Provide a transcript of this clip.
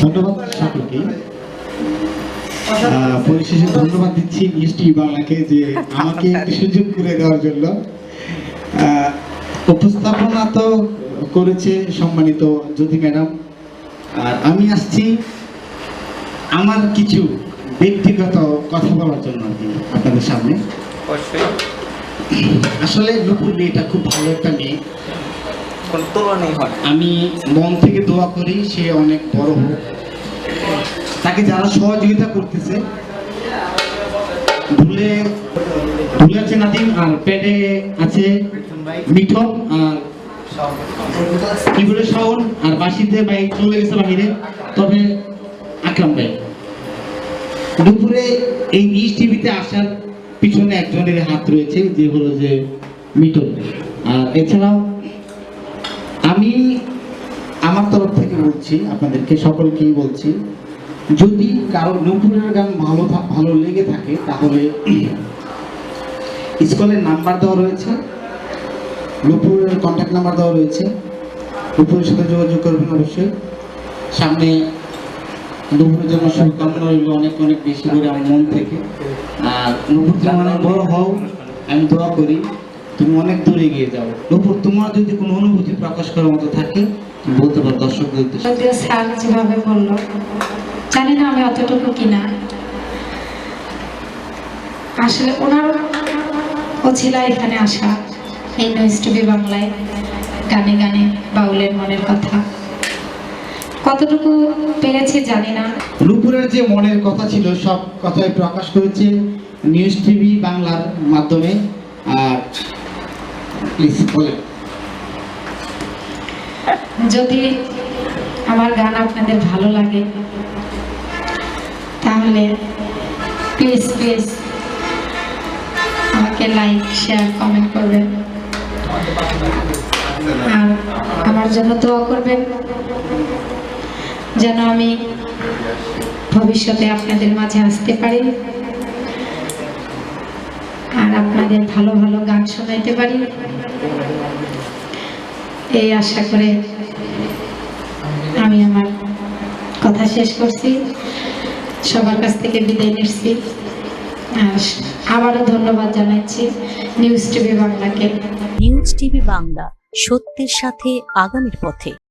ধন্যবাদ সকলকে। পরিশেষে ধন্যবাদ দিচ্ছি টিভি বাংলাকে যে আমাকে সুযোগ করে দেওয়ার জন্য। উপস্থাপনা তো করেছে সম্মানিত জ্যোতি ম্যাডাম। আর আমি আসছি আমার কিছু ব্যক্তিগত কথা বলার জন্য আর কি আপনাদের সামনে। আসলে নুপুর মেয়েটা খুব ভালো একটা মেয়ে। কোন তুলনাই হয় আমি মন থেকে দোয়া করি সে অনেক বড় হোক। তাকে যারা সহযোগিতা করতেছে ধুলে ধুলে আছে নাদিম, আর প্যাডে আছে মিঠন, আর কি বলে আর বাসিতে ভাই চলে গেছে বাহিরে। তবে আকরাম ভাই, দুপুরে এই নিউজ টিভিতে আসার পিছনে একজনের হাত রয়েছে, যে হলো যে মিটন আর এছাড়াও আমি আমার তরফ থেকে বলছি, আপনাদেরকে সকলকেই বলছি, যদি কারও নুপুরের গান ভালো ভালো লেগে থাকে, তাহলে স্কুলের নাম্বার দেওয়া রয়েছে নুপুরের কন্ট্যাক্ট নাম্বার দেওয়া রয়েছে নুপুরের সাথে যোগাযোগ করবেন অবশ্যই। সামনে নুপুরের জন্য শুভকামনা রইল অনেক অনেক বেশি করে আমার মন থেকে। আর নুপুর অনেক বড় হও, আমি দোয়া করি। তুমি অনেক দূরে এগিয়ে যাও। নুপুর তোমার যদি কোনো অনুভূতি প্রকাশ করার মতো থাকে বলতে পারো দর্শকদের স্যার যেভাবে বলল জানি না আমি অতটুকু কিনা। আসলে ওনার অছিলা এখানে আসা এই নইস টিভি বাংলায় গানে গানে বাউলের মনের কথা। কতটুকু পেরেছে জানি না। নুপুরের যে মনের কথা ছিল সব কথাই প্রকাশ করেছে নিউজ টিভি বাংলার মাধ্যমে। আর যদি আমার গান আপনাদের ভালো লাগে, তাহলে প্লিজ প্লিজ আমাকে লাইক, শেয়ার, কমেন্ট করবেন। আর আমার জন্য দোয়া করবেন, যেন আমি ভবিষ্যতে আপনাদের মাঝে আসতে পারি। আপনাদের ভালো ভালো গান শোনাইতে পারি? এই আশা করে আমি আমার কথা শেষ করছি। সবার কাছ থেকে বিদায় নিচ্ছি। আর আবারও ধন্যবাদ জানাচ্ছি নিউজ টিভি বাংলাকে। নিউজ টিভি বাংলা, সত্যের সাথে আগামীর পথে।